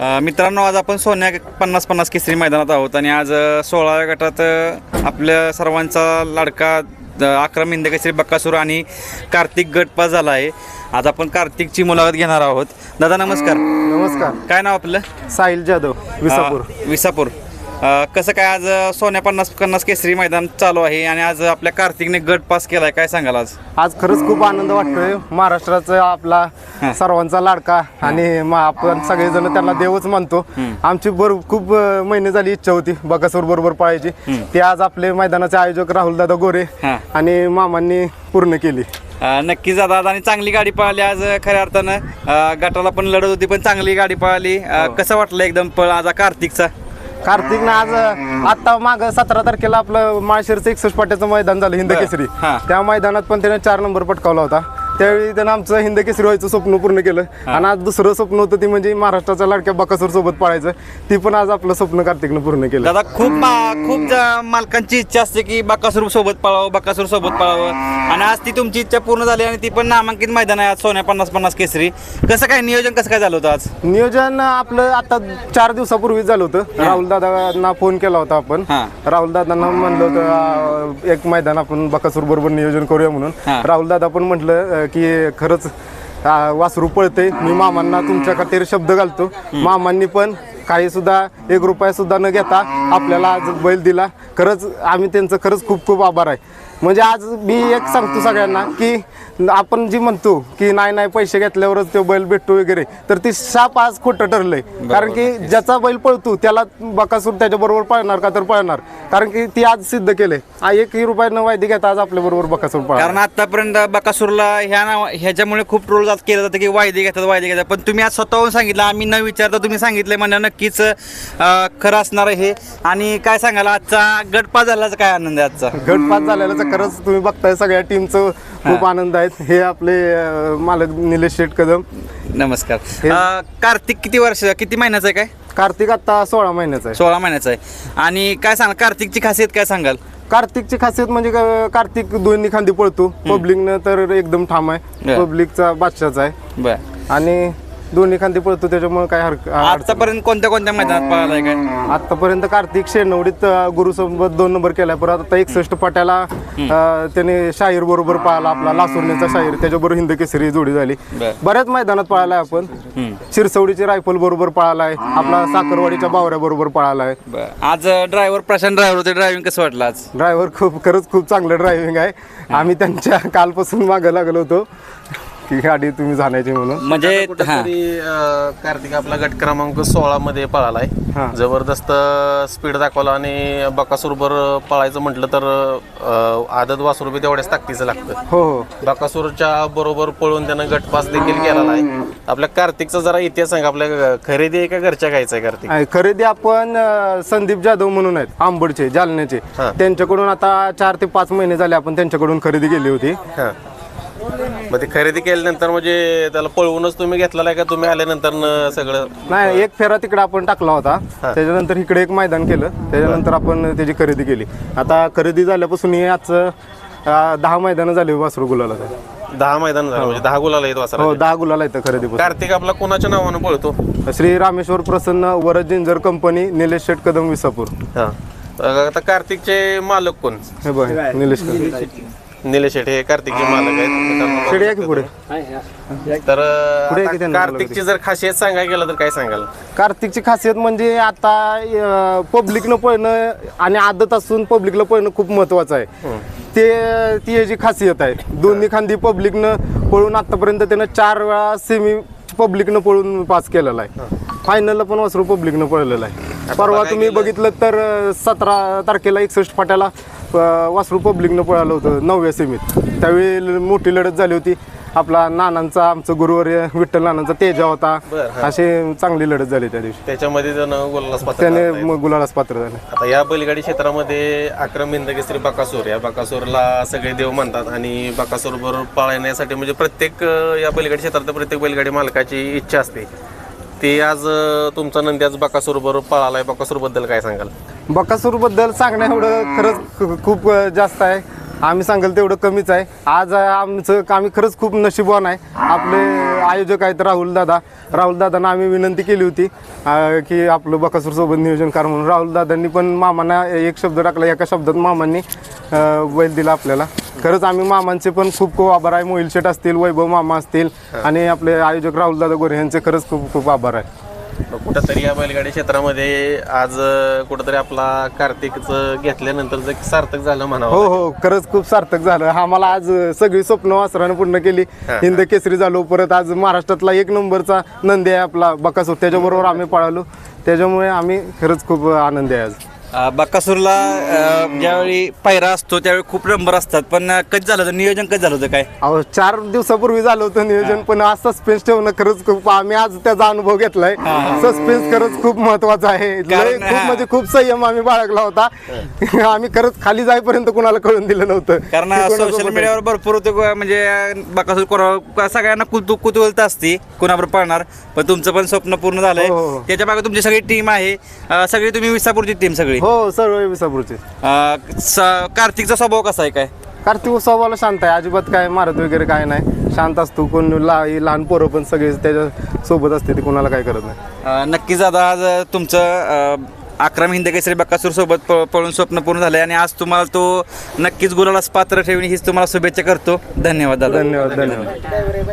अ, मित्रांनो आज आपण सोन्या पन्नास पन्नास केसरी मैदानात आहोत आणि आज अ, सोळाव्या गटात अ, आपल्या सर्वांचा लाडका अ, अकरा हिंद केसरी बक्कासूर आणि कार्तिक गट पास झाला आहे आज आपण कार्तिकची मुलाखत घेणार आहोत. दादा नमस्कार. नमस्कार. काय नाव आपलं? साहिल जाधव विसापूर. अ, विसापूर. कसं काय आज सोन्या पन्नास पन्नास केसरी मैदान चालू आहे आणि आज आपल्या कार्तिकने गट पास केलाय काय सांगाल आज? आज खरंच खूप आनंद वाटतोय. महाराष्ट्राचा आपला सर्वांचा लाडका आणि मा- आपण सगळेजण त्यांना देवच मानतो. आमची बर खूप महिने झाली इच्छा होती बकासूर बरोबर पळायची. ती आज आपले मैदानाचे आयोजक राहुल दादा गोरे हां. आणि मामांनी पूर्ण केली. नक्कीच दादा आज आणि चांगली गाडी पळाली आज खऱ्या अर्थानं. गटाला पण लढत होती पण चांगली गाडी पळाली. अ, कसं वाटलं एकदम पळ आज हा कार्तिकचा? कार्तिक ना आज आता माग सतरा तारखेला आपलं माळशिरचं एकसष्ट पाट्याचं मैदान झालं हिंद केसरी. त्या मैदानात पण त्याने चार नंबर पटकावला होता. त्यावेळी त्यानं आमचं हिंद केसरी व्हायचं स्वप्न पूर्ण केलं. आणि आज दुसरं स्वप्न होतं ती म्हणजे महाराष्ट्राच्या लाडक्या बकासूर सोबत पळायचं. ती पण आज आपलं स्वप्न कार्तिकनं पूर्ण केलं. दादा खूप मा- खूप जा- मालकांची इच्छा असते की बकासूर सोबत पळावं बकासूर सोबत पळावं. आणि आज ती तुमची इच्छा पूर्ण झाली आणि ती पण नामांकित मैदान आहे आज सोन्या पन्नास पन्नास केसरी. कसं काय नियोजन कसं काय झालं होतं आज? नियोजन आपलं आता चार दिवसापूर्वीच झालं होतं. राहुल दादांना फोन केला होता आपण. हां. राहुल दादांना म्हणलं होतं अं, एक मैदान आपण बकासूर बरोबर नियोजन करूया म्हणून. हां. राहुल दादा पण म्हटलं की खरंच वासरू पळते मी मामांना तुमच्या खातीर शब्द घालतो. मामांनी पण काही सुद्धा एक रुपया सुद्धा न घेता आपल्याला आज बैल दिला. खरंच आम्ही त्यांचं खरंच खूप खूप आभार आहे. म्हणजे आज मी एक सांगतो सगळ्यांना की आपण जी म्हणतो की नाही नाही पैसे घेतल्यावरच तो बैल भेटतो वगैरे तर ती शाप आज खोटं ठरलंय. कारण की ज्याचा बैल पळतो त्याला बकासूर त्याच्याबरोबर पळणार का तर पळणार. कारण की ती आज सिद्ध केलंय. एकही रुपया न वायदी घेता आज आपल्या बरोबर बकासूर पळणार. कारण आतापर्यंत बकासूरला ह्या नाव ह्याच्यामुळे खूप ट्रोल जात केलं जातं की वायदे घेतात वायदे घेतात. पण तुम्ही आज स्वतःहून सांगितलं आम्ही न विचारता तुम्ही सांगितलं म्हणजे नक्कीच अं, खरं असणार आहे हे. आणि काय सांगाल आजचा गटपा झाल्याचा काय आनंद आहे आजचा? गटपात झालेल्याचा खरंच तुम्ही बघताय सगळ्या टीमचं खूप आनंद आहेत. हे आपले अं, मालक निलेश शेठ कदम नमस्कार अं, कार्तिक किती वर्ष किती महिन्याचा आहे काय? कार्तिक आता सोळा महिन्याचा आहे. सोळा महिन्याचा आहे. आणि काय सांगाल कार्तिकची खासियत काय सांगाल? कार्तिकची खासियत म्हणजे कार्तिक दोन्ही खांदी पळतो. पब्लिकनं तर एकदम ठाम आहे. बर. पब्लिकचा बादशाचा आहे. बर. आणि दोन्ही खांदी पळतो त्याच्यामुळे काय हरकत आतापर्यंत कोणत्या कोणत्या मैदानात पळालाय काय? आतापर्यंत कार्तिक शेनवडीत गुरुसोबत दोन नंबर केलाय. परत आता एकसष्ट पाट्याला अं, त्याने शाहीर बरोबर पळाला आपला लासुर्णीचा शाहीर. त्याच्याबरोबर हिंद केसरी जोडी झाली. बर. बऱ्याच मैदानात पळालाय आपण. शिरसवडीची रायफल बरोबर पळालाय. आपला साखरवाडीच्या बावऱ्या बरोबर पळालाय. बर. आज ड्रायव्हर प्रशांत ड्रायव्हर होते. ड्रायव्हिंग कसं वाटलं आज? ड्रायव्हर खूप खरंच खूप चांगलं ड्रायव्हिंग आहे. आम्ही त्यांच्या कालपासून मागं लागलो होतो. की गाडी तुम्ही जाण्याची म्हणून. म्हणजे हा. कुठेतरी कार्तिक आपला गट क्रमांक सोळा मध्ये पळालाय. हा. जबरदस्त स्पीड दाखवला आणि बकासूर बर पळायचं म्हटलं तर अं, आदत वासरू बी तेवढ्याच ताकदीचं लागतं. हो हो. बकासूरच्या बरोबर पळून त्यानं गटपास देखील केलेला आहे आपल्या कार्तिकचा जरा इतिहास सांगा आपल्या खरेदी आहे का घरच्या गायचा आहे कार्तिक. खरेदी आपण अं, संदीप जाधव म्हणून आहेत आंबडचे जालन्याचे. हा. त्यांच्याकडून आता चार ते पाच महिने झाले आपण त्यांच्याकडून खरेदी केली होती. हा. मग ते खरेदी केल्यानंतर म्हणजे त्याला पळवूनच तुम्ही घेतलेला आहे का? तुम्ही आल्यानंतर न सगळं? नाही एक फेरा तिकडे आपण टाकला होता. त्याच्यानंतर इकडे एक मैदान केलं. त्याच्यानंतर आपण त्याची खरेदी केली. आता खरेदी झाल्यापासून हे आजचं अं, दहा मैदानं झाली वासरू गुलाला दहा मैदान झालं म्हणजे दहा गुलाला येत हो वासरा दहा गुलाला येतं खरेदी कार्तिक आपला कोणाच्या नावानं पळतो? Shri Rameshwar Prasanna Varad ginger company Nilesh Sheth Kadam Visapur. हा. आता कार्तिकचे मालक कोण? हे बघ निलेश कदम. निलेश शेठ हे कार्तिकचे मालक आहेत. मित्रांनो, शेड या की पुढे? तर पुढे आता किती नंबर कार्तिकची जर खासियत सांगायला गेलं तर काय सांगाल? कार्तिकची खासियत म्हणजे आता पब्लिकनं पळणं आणि आदत असून पब्लिकला पळणं खूप महत्वाचं आहे. ते ती याची खासियत आहे. दोन्ही खांदी पब्लिकनं पळून आतापर्यंत त्यानं चार वेळा सेमी पब्लिकनं पळून पास केलेला आहे. फायनलला पण वासरू पब्लिकनं पळलेलं आहे. परवा बघायला तुम्ही गेलं- बघितलं तर सतरा तारखेला एकसष्ट फाट्याला वासरू पब्लिकनं पळालं होतं नवव्या सेमीत त्यावेळी ल- मोठी लढत झाली होती. आपला नानांचा आमचं गुरुवर्य विठ्ठल नानांचा तेजा होता. बरं, हा. असे चांगली लढत झाली त्या दिवशी. त्याच्यामध्ये त्यानं गोललाच पात्र त्याने आहे. मग गुलालाच पात्र झाले. आता या बैलगाडी क्षेत्रामध्ये अक्रम हिंदकेसरी बकासूर. या बकासूरला सगळे देव म्हणतात आणि बकासूर बरोबर पाळण्यासाठी म्हणजे प्रत्येक अं, या बैलगाडी क्षेत्रात प्रत्येक बैलगाडी मालकाची इच्छा असते. ते आज अं, तुमचा नंदी आज बकासूर बरोबर पळालाय. बकासूरबद्दल काय सांगाल? बकासूरबद्दल सांगण्या एवढं खरंच खूप जास्त आहे. आम्ही सांगेल तेवढं कमीच आहे. आज आमचं आम्ही खरंच खूप नशीबवान आहे. आपले आयोजक आहेत राहुल दादा. राहुल दादांना आम्ही विनंती केली होती की आपलं बकासूर सोबत नियोजन कर म्हणून. राहुल दादांनी पण मामांना एक शब्द टाकला एका शब्दात मामांनी बैल दिला आपल्याला. खरंच आम्ही मामांचे पण खूप खूप आभार आहे. मोहिलशेट असतील वैभव मामा असतील आणि आपले आयोजक राहुल दादा गोरे यांचे खरंच खूप खूप आभार आहे. कुठंतरी या बैलगाडी क्षेत्रामध्ये आज कुठंतरी आपला कार्तिकचं घेतल्यानंतर जे सार्थक झालं हो म्हणावं हो खरंच खूप सार्थक झालं. आम्हाला आज सगळी स्वप्न वासरानं पूर्ण केली. हिंद केसरी झालो परत आज महाराष्ट्रातला एक नंबरचा नंदी आहे आपला बकासूर. त्याच्याबरोबर आम्ही पळालो. त्याच्यामुळे आम्ही खरंच खूप आनंदी आहे आज. अ, बकासूरला अ, ज्यावेळी पायरा असतो त्यावेळी खूप नंबर असतात. पण अ, कधी झालं होतं? नियोजन कधी झालं होतं काय? अहो चार दिवसापूर्वी झालं होतं नियोजन पण आज सस्पेन्स ठेवणं खरंच खूप आम्ही आज त्याचा अनुभव घेतलाय. सस्पेन्स खरंच खूप महत्त्वाचा आहे. लय कारण, खूप हा. म्हणजे खूप संयम आम्ही बाळगला होता. आम्ही खरंच खाली जाईपर्यंत कुणाला कळून दिलं नव्हतं. कारण की सोशल. मीडियावर भरपूर होते म्हणजे बकासूर कोणा सगळ्यांना कुतू कुतूहलता असते. कोणाबरोबर पळणार? पण तुमचं पण स्वप्न पूर्ण झालंय. हो, हो. त्याच्यामागे तुमची सगळी टीम आहे. अ, सगळी तुम्ही विसापूरची टीम सगळी. हो सर्व विसापूरचे अ, स- कार्तिकचा स्वभाव कसा आहे काय? कार्तिक स्वभावाला शांत आहे. अजिबात काय मारत वगैरे काय नाही. शांत असतो. कोण ला लहान पोरं पण सगळे त्याच्या सोबत असते. ते कोणाला काय करत नाही. अ, नक्कीच दादा आज अ, तुमचं अ, अक्रम हिंद केसरी बक्कासूर सोबत प- पळून स्वप्न पूर्ण झालंय आणि आज तुम्हाला तो नक्कीच गुलालास पात्र ठेवून हीच तुम्हाला शुभेच्छा करतो. धन्यवाद दादा. धन्यवाद धन्यवाद.